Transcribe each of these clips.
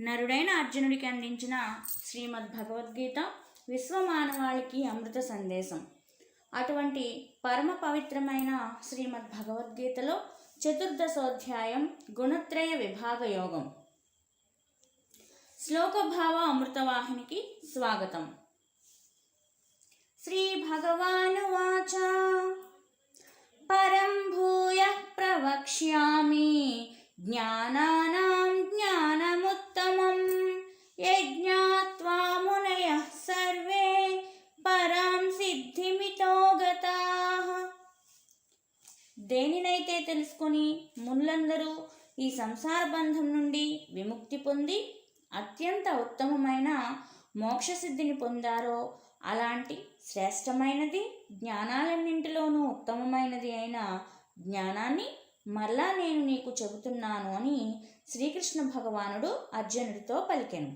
నరుడైన అర్జునుడికి అందించిన శ్రీమద్ భగవద్గీత విశ్వమానవాళికి అమృత సందేశం. అటువంటి పరమ పవిత్రమైన శ్రీమద్ భగవద్గీతలో చతుర్దశోధ్యాయం గుణత్రయ విభాగ యోగం. శ్లోకభావ అమృతవాహినికి స్వాగతం. శ్రీ భగవానువాచ పరం భూయ ప్రవక్ష్యామి. జ్ఞానా దేనినైతే తెలుసుకొని మునులందరూ ఈ సంసార బంధం నుండి విముక్తి పొంది అత్యంత ఉత్తమమైన మోక్షసిద్ధిని పొందారో అలాంటి శ్రేష్టమైనది జ్ఞానాలన్నింటిలోనూ ఉత్తమమైనది అయిన జ్ఞానాన్ని మరలా నేను నీకు చెబుతున్నాను అని శ్రీకృష్ణ భగవానుడు అర్జునుడితో పలికెను.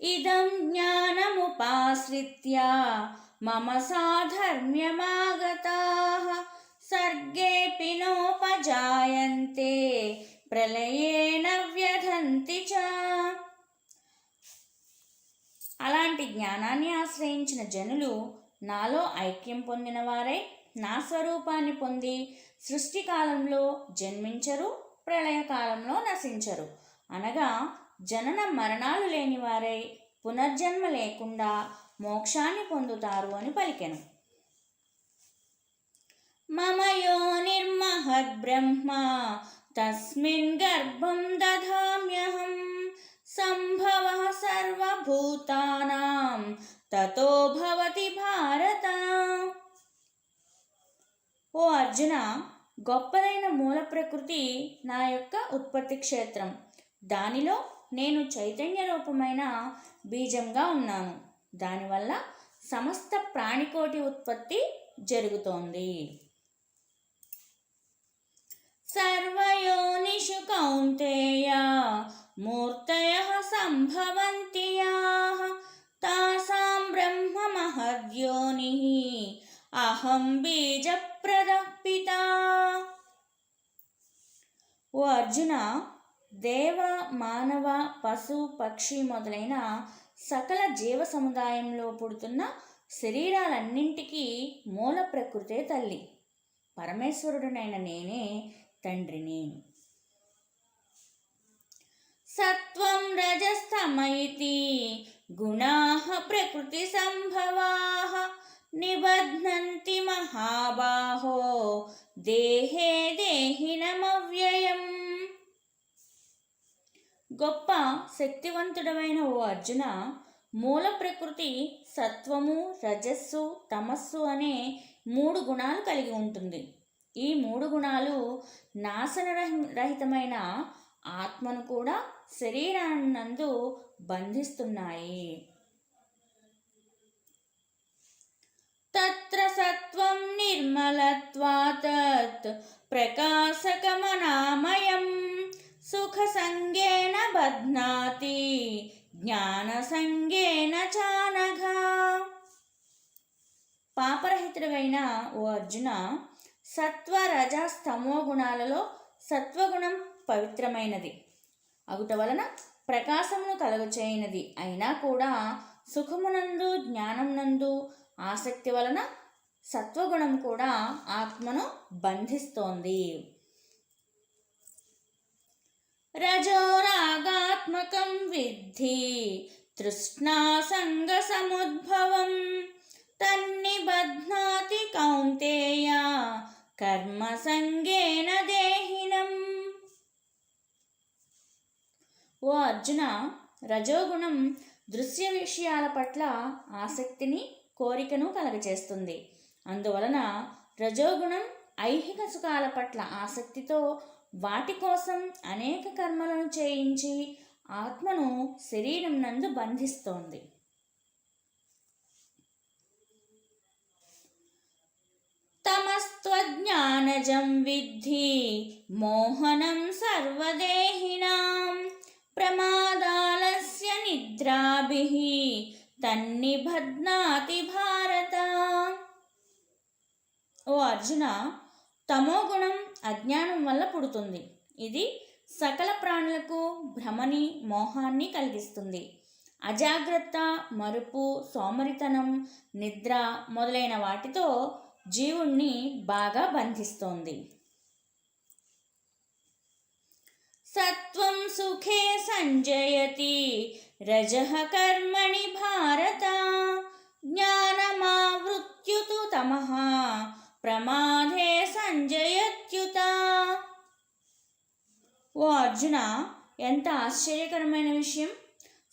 ఇదం జ్ఞానముపాశ్రిత్య మమ సాధర్మ్యమాగతా సర్గేపి నోపజాయంతే ప్రళయేన వ్యధంతి చ అలాంటి జ్ఞానాన్ని ఆశ్రయించిన జనులు నాలో ఐక్యం పొందిన వారై నా స్వరూపాన్ని పొంది సృష్టి కాలంలో జన్మించరు ప్రళయకాలంలో నశించరు. అనగా జనన మరణాలు లేని వారై పునర్జన్మ లేకుండా మోక్షాన్ని పొందుతారు అని పలికెను. మమయో నిర్మహద్ బ్రహ్మ తస్మిన్ గర్భం దధామ్యహం సంభవ సర్వభూతానాం తతో భవతి భారత. ఓ అర్జున గొప్పదైన మూల ప్రకృతి నా యొక్క ఉత్పత్తి క్షేత్రం. దానిలో నేను చైతన్య రూపమైన బీజంగా ఉన్నాను. దానివల్ల సమస్త ప్రాణికోటి ఉత్పత్తి జరుగుతోంది. సర్వయోనిషు కౌంతేయ మూర్తయ సంభవంతి తాసాం బ్రహ్మ మహద్యోని అహం బీజప్రదపిత ఓ అర్జున దేవ మానవ పశు పక్షి మొదలైన సకల జీవ సముదాయంలో పుడుతున్న శరీరాలన్నింటికీ మూల ప్రకృతే తల్లి. పరమేశ్వరుడునైన నేనే తండ్రిని సత్వం రజస్తమైతి గుణాః ప్రకృతి సంభవా నిబధ్నంతి మహాబాహో దేహే దేహినమవ్యయం గొప్ప శక్తివంతుడమైన ఓ అర్జున మూల ప్రకృతి సత్వము రజస్సు తమస్సు అనే మూడు గుణాలు కలిగి ఉంటుంది. ఈ మూడు గుణాలు నాశన రహితమైన ఆత్మను కూడా శరీరాన్నందు బంధిస్తున్నాయి. తత్ర సత్వం నిర్మలత్వాతత్ ప్రకాశకమనామయం సుఖ సంగేన బధ్నాతి జ్ఞాన సంగేన చానఘా. పాపరహితుడైన ఓ అర్జున సత్వ రజ స్తమో గుణాలలో సత్వగుణం పవిత్రమైనది. అగుట వలన ప్రకాశమును కలుగచేయనది. అయినా కూడా సుఖమునందు జ్ఞానమునందు ఆసక్తి వలన సత్వగుణం కూడా ఆత్మను బంధిస్తోంది. రజోరాగాత్మకం విద్ధి తృష్ణా సంగ సముద్భవం తన్నిబధ్నాతి కౌంతేయ కర్మ సంగేన దేహినం. ఓ అర్జున రజోగుణం దృశ్య విషయాల పట్ల ఆసక్తిని కోరికను కలగచేస్తుంది అందువలన రజోగుణం ఐహిక సుఖాల పట్ల ఆసక్తితో వాటి కోసం అనేక కర్మలను చేయించి ఆత్మను శరీరం నందు బంధిస్తోంది. తమస్త్వజ్ఞానజం విద్ధి మోహనం సర్వదేహినాం ప్రమాదాలస్య నిద్రాభిః తన్నిబధ్నాతి భారత. ఓ అర్జున తమో గుణం అజ్ఞానం వల్ల పుడుతుంది. ఇది సకల ప్రాణులకు భ్రమని మోహాన్ని కలిగిస్తుంది. అజాగ్రత్త మరుపు సోమరితనం నిద్ర మొదలైన వాటితో జీవుణ్ణి బాగా బంధిస్తోంది. సత్వం సుఖే సంజయతి రజః కర్మణి భారత జ్ఞానమావృత్యుతు తమః ప్రమాదే సంజయ ఓ అర్జున ఎంత ఆశ్చర్యకరమైన విషయం.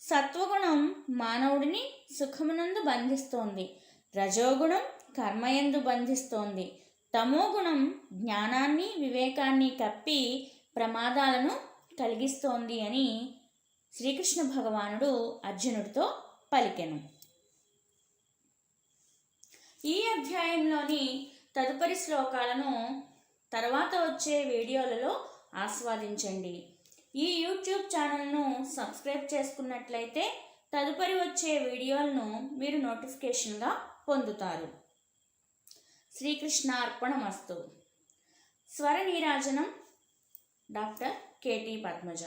సత్వగుణం మానవుడిని సుఖమునందు బంధిస్తోంది రజోగుణం కర్మయందు బంధిస్తోంది. తమోగుణం జ్ఞానాన్ని వివేకాన్ని కప్పి ప్రమాదాలను కలిగిస్తోంది అని శ్రీకృష్ణ భగవానుడు అర్జునుడితో పలికెను. ఈ అధ్యాయంలోని తదుపరి శ్లోకాలను తర్వాత వచ్చే వీడియోలలో ఆస్వాదించండి. ఈ యూట్యూబ్ ఛానల్ను సబ్స్క్రైబ్ చేసుకున్నట్లయితే తదుపరి వచ్చే వీడియోలను మీరు నోటిఫికేషన్గా పొందుతారు. శ్రీకృష్ణ శ్రీకృష్ణార్పణమస్తు. స్వర నీరాజనం డాక్టర్ కేటీ పద్మజ.